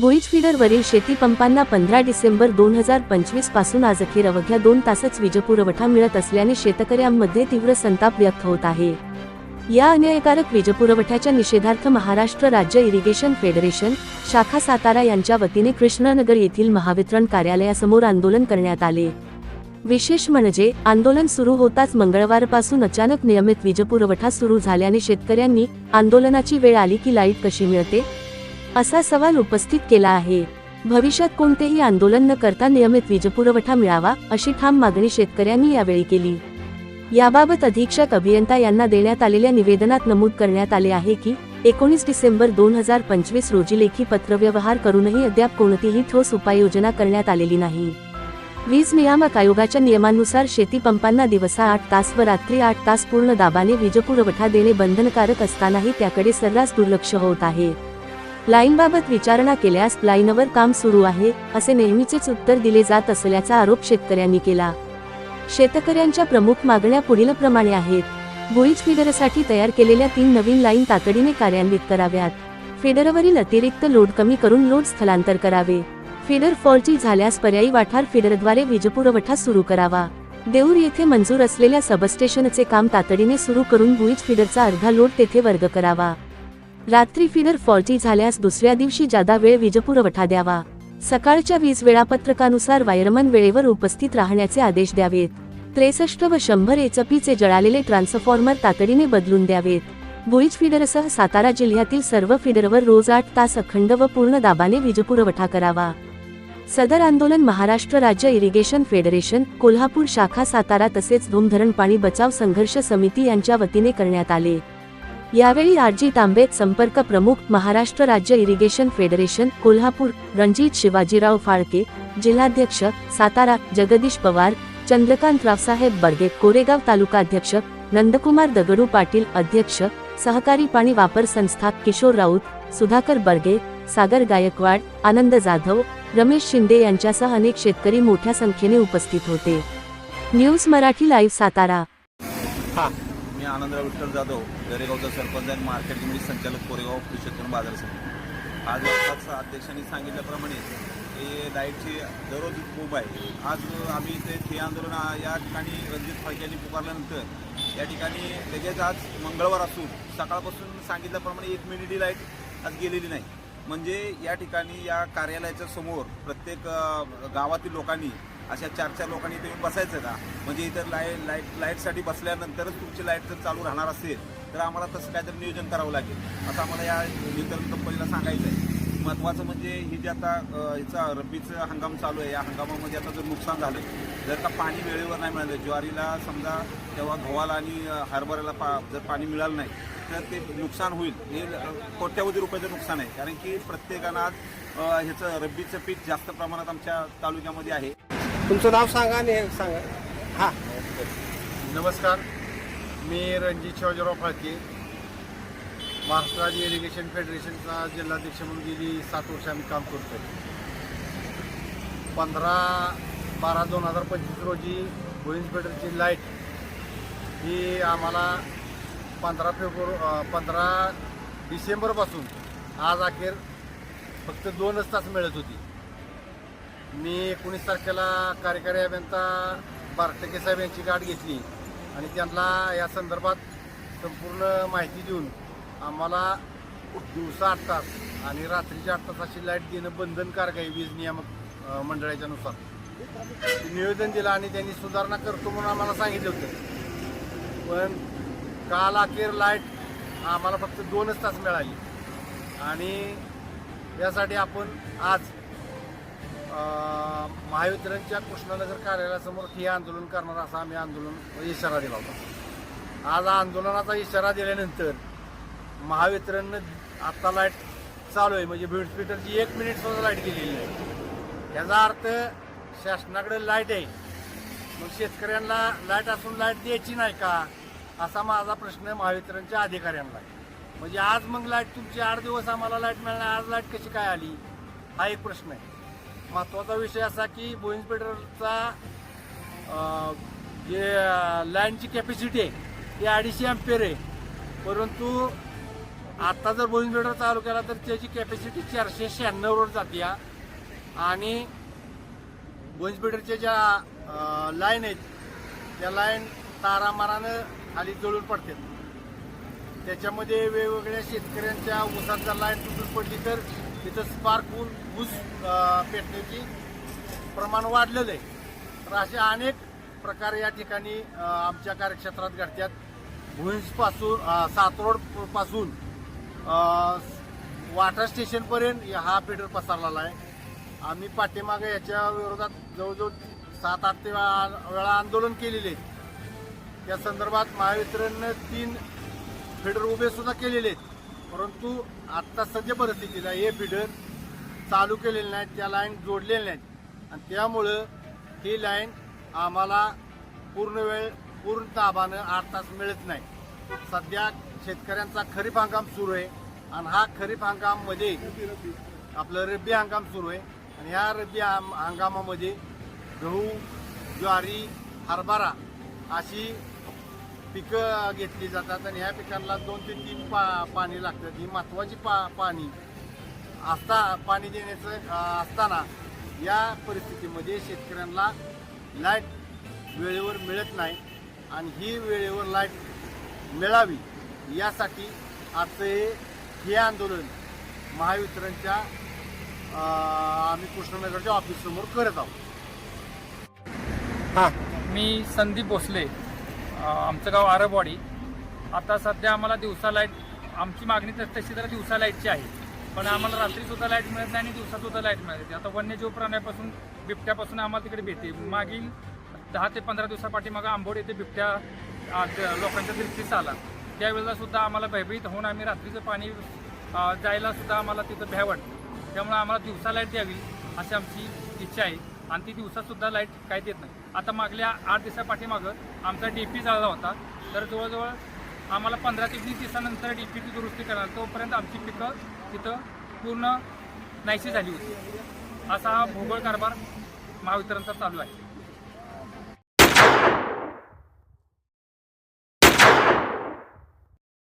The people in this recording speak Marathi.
भुईज फीडरवरील शेतीपंपांना पंधरा डिसेंबर दोन हजार पंचवीसपासून आज अखेर अवघ्या दोन तासच वीजपुरवठा मिळत असल्याने शेतकऱ्यांमध्ये तीव्र संताप व्यक्त होत आहे. या अन्यायकारक वीजपुरवठ्याच्या निषेधार्थ महाराष्ट्र राज्य इरिगेशन फेडरेशन शाखा सातारा यांच्या वतीने कृष्णनगर येथील महावितरण कार्यालयासमोर आंदोलन करण्यात आले. विशेष म्हणजे आंदोलन सुरू होताच मंगळवारपासून अचानक नियमित वीजपुरवठा सुरू झाल्याने शेतकऱ्यांनी आंदोलनाची वेळ आली की लाइट कशी मिळते? असा सवाल उपस्थित केला आहे. भविष्यात कोणतेही आंदोलन न करता नियमित वीजपुरवठा मिळावा अशी ठाम मागणी शेतकऱ्यांनी यावेळी केली. याबाबत अधीक्षक अभियंता यांना देण्यात आलेल्या निवेदनात नमूद करण्यात आले आहे की एकोणीस डिसेंबर दोन हजार पंचवीस रोजी लेखी पत्रव्यवहार करूनही अद्याप कोणतीही ठोस उपाययोजना करण्यात आलेली नाही. वीज नियामक आयोगाच्या नियमानुसार शेतीपंपांना दिवसा आठ तास व रात्री आठ तास पूर्ण दाबाने वीजपुरवठा देणे बंधनकारक असतानाही त्याकडे सर्रास दुर्लक्ष होत आहे. लाईनबाबत विचारणा केल्यास लाईनवर काम सुरू आहे असे नेहमीचेच उत्तर दिले जात असल्याचा आरोप शेतकऱ्यांनी केला. शेतकऱ्यांच्या प्रमुख मागण्या पुढीलप्रमाणे आहेत. भुईज फिडरसाठी तयार केलेल्या तीन नवीन लाईन तातडीने कार्यान्वित कराव्यात. फिडरवरील अतिरिक्त लोड कमी करून लोड स्थलांतर करावे. फिडर फॉल्टी झाल्यास पर्यायी वाठार फिडरद्वारे वीजपुरवठा सुरू करावा. देऊर येथे मंजूर असलेल्या सबस्टेशनचे काम तातडीने सुरू करून भुईज फिडरचा अर्धा लोड तेथे वर्ग करावा. रात्री फिनर फॉल्टी झाल्यास दुसऱ्या दिवशी जादा वेळ वीजपुरवठा द्यावा. सकाळच्या वीज वेळापत्रकानुसार वायरमन वेळेवर उपस्थित राहण्याचे आदेश द्यावेत. त्रेसष्ट व शंभर एचपीचे जळालेले ट्रान्सफॉर्मर तातडीने बदलून द्यावेत. भुईज फिडरसह सातारा जिल्ह्यातील सर्व फिडरवर रोज आठ तास अखंड व पूर्ण दाबाने वीजपुरवठा करावा. सदर आंदोलन महाराष्ट्र राज्य इरिगेशन फेडरेशन कोल्हापूर शाखा सातारा तसेच धूमधरण पाणी बचाव संघर्ष समिती यांच्या वतीने करण्यात आले. यावेळी आरजी तांबेत संपर्क प्रमुख महाराष्ट्र राज्य इरिगेशन फेडरेशन कोल्हापूर रणजित शिवाजीराव फाळके जिल्हाध्यक्ष सातारा जगदीश पवार चंद्रकांत रावसाहेब बर्गे कोरेगाव तालुकाध्यक्ष नंदकुमार दगडू पाटील अध्यक्ष सहकारी पाणी वापर संस्था किशोर राऊत सुधाकर बर्गे सागर गायकवाड आनंद जाधव रमेश शिंदे यांच्यासह अनेक शेतकरी मोठ्या संख्येने उपस्थित होते. News Marathi live Satara. हा. मी आनंदराव विठ्ठल जाधव दरेगावचा सरपंच आणि मार्केट कमिटी संचालक कोरेगाव कृषी बाजार समिती. आज आत्ताच अध्यक्षांनी सांगितल्याप्रमाणे हे लाईटची दररोज खूप आहे. आज आम्ही इथे ठे आंदोलन या ठिकाणी रणजित फाळके यांनी पुकारल्यानंतर या ठिकाणी लगेच आज मंगळवार असून सकाळपासून सांगितल्याप्रमाणे एक मिनिटी लाइट आज गेलेली नाही. म्हणजे या ठिकाणी या कार्यालयाच्या समोर प्रत्येक गावातील लोकांनी अशा चार चार लोकांनी तुम्ही बसायचं का म्हणजे इतर लाय लाइट लाईटसाठी बसल्यानंतरच तुमची लाइट जर चालू राहणार असेल तर आम्हाला तसं काहीतरी नियोजन करावं लागेल. असं आम्हाला या वितरण कंपनीला सांगायचं आहे महत्त्वाचं म्हणजे ही जी आता अ, हिचा रब्बीचं हंगाम चालू आहे. या हंगामामध्ये आता जर नुकसान झालं जर का पाणी वेळेवर नाही मिळालं ज्वारीला समजा तेव्हा गव्हाला आणि हरभऱ्याला पा जर पाणी मिळालं नाही तर ते नुकसान होईल. हे कोट्यावधी रुपयाचं नुकसान आहे. कारण की प्रत्येकानं आज ह्याचं रब्बीचं पीक जास्त प्रमाणात आमच्या तालुक्यामध्ये आहे. तुमचं नाव सांगा आणि हे सांगा. हां. नमस्कार. मी रणजित शिवाजीराव फाळके. महाराष्ट्र राज्य इरिगेशन फेडरेशनचा जिल्हाध्यक्ष म्हणून गेली सात वर्ष आम्ही काम करतोय. पंधरा बारा दोन हजार पंचवीस रोजी भुईंज फेडरची लाइट ही आम्हाला पंधरा फेब्रुवारी पंधरा डिसेंबरपासून आज अखेर फक्त दोनच तास मिळत होती. मी एकोणीस तारखेला कार्यकारी अभियंता बारटके साहेब यांची गाठ घेतली आणि त्यांना या संदर्भात संपूर्ण माहिती देऊन आम्हाला दिवसा आठ तास आणि रात्रीच्या आठ तासाची लाइट देणं बंधनकारक आहे वीज नियामक मंडळाच्या नुसार. ते निवेदन दिलं आणि त्यांनी सुधारणा करतो म्हणून आम्हाला सांगितलं होतं. पण काल अखेर लाइट आम्हाला फक्त दोनच तास मिळाली. आणि यासाठी आपण आज महावितरणच्या कृष्णानगर कार्यालयासमोर हे आंदोलन करणार असा आम्ही आंदोलन इशारा दिला होता. आज आंदोलनाचा इशारा दिल्यानंतर महावितरणनं आत्ता लाइट चालू आहे. म्हणजे बीड स्पीटरची एक मिनिट सुद्धा लाइट गेलेली आहे याचा अर्थ शासनाकडे लाइट आहे. मग शेतकऱ्यांना लाइट असून लाइट द्यायची नाही का? असा माझा प्रश्न महावितरणच्या अधिकाऱ्यांना आहे. म्हणजे आज मग लाइट तुमची आठ दिवस आम्हाला लाइट मिळणार आज लाइट कशी काय आली? हा एक प्रश्न आहे. महत्त्वाचा विषय असा की बोईंज जे लाईनची कॅपॅसिटी आहे ती अडीचशे अँपेअर आहे परंतु आता जर बोईंग फिल्टर चालू केला तर त्याची कॅपॅसिटी चारशे शहाण्णववर जाते या. आणि बोईंग ज्या लाईन आहेत त्या लाईन तारामारानं खाली जळून पडतात त्याच्यामध्ये वेगवेगळ्या शेतकऱ्यांच्या ऊसात जर लाईन तुटून पडली तर तिथं स्पार्क होऊन ऊस पेटण्याची प्रमाण वाढलेलं आहे. तर असे अनेक प्रकार या ठिकाणी आमच्या कार्यक्षेत्रात घडतात. भुईंजपासून सातरोडपासून सातरोडपासून वाटर स्टेशनपर्यंत हा फिडर पसरलेला आहे. आम्ही पाठीमागे याच्या विरोधात जवळजवळ सात आठ ते वेळा वेळा आंदोलन केलेले या त्या संदर्भात महावितरणनं तीन फिडर उभे सुद्धा केलेले आहेत. परंतु आत्ता सध्या परिस्थितीला हे फिडर चालू केलेले नाहीत त्या लाईन जोडलेल्या नाहीत. आणि त्यामुळं ही लाईन आम्हाला पूर्ण वेळ पूर्ण ताबानं आठ तास मिळत नाही. सध्या शेतकऱ्यांचा खरीप हंगाम सुरू आहे आणि हा खरीप हंगाममध्ये आपलं रब्बी हंगाम सुरू आहे. आणि ह्या रब्बी हंगामामध्ये गहू ज्वारी हरभरा अशी पिकं घेतली जातात आणि ह्या पिकांना दोन ते तीन पा पाणी लागतात ही महत्वाची पा पाणी असता पाणी देण्याचं असताना या परिस्थितीमध्ये शेतकऱ्यांना लाइट वेळेवर मिळत नाही आणि ही वेळेवर लाइट मिळावी यासाठी आजचं हे हे आंदोलन महावितरणच्या आम्ही कृष्णनगरच्या ऑफिससमोर करत आहोत. हां. मी संदीप भोसले. आमचं गाव आरबवाडी. आता सध्या आम्हाला दिवसा लाइट आमची मागणी तर तशी तर दिवसा लाईटची आहे. पण आम्हाला रात्रीसुद्धा लाइट मिळत नाही आणि दिवसासुद्धा लाइट मिळत नाही. आता वन्यजीव प्राण्यापासून बिबट्यापासून आम्हाला तिकडे भेटते. मागील दहा ते पंधरा दिवसापाठीमागं आंबोड येथे बिबट्या द- लोकांच्या दृष्टीस आला. त्यावेळेला सुद्धा आम्हाला भयभीत होऊन आम्ही रात्रीचं पाणी जायला सुद्धा आम्हाला तिथं भ्या वाटतं त्यामुळे आम्हाला दिवसा लाइट द्यावी अशी आमची इच्छा आहे. आणि ती दिवसासुद्धा लाइट काय देत नाही. आता मागल्या आठ दिवसापाठीमागं आमचा डी पी झाला होता. तर जवळजवळ आम्हाला पंधरा ते वीस दिवसानंतर डी पीची दुरुस्ती करायला तोपर्यंत आमची पिकं तिथं पूर्ण नाहीशी झाली होती. असा हा भूगोल कारभार महावितरणचा चालू आहे.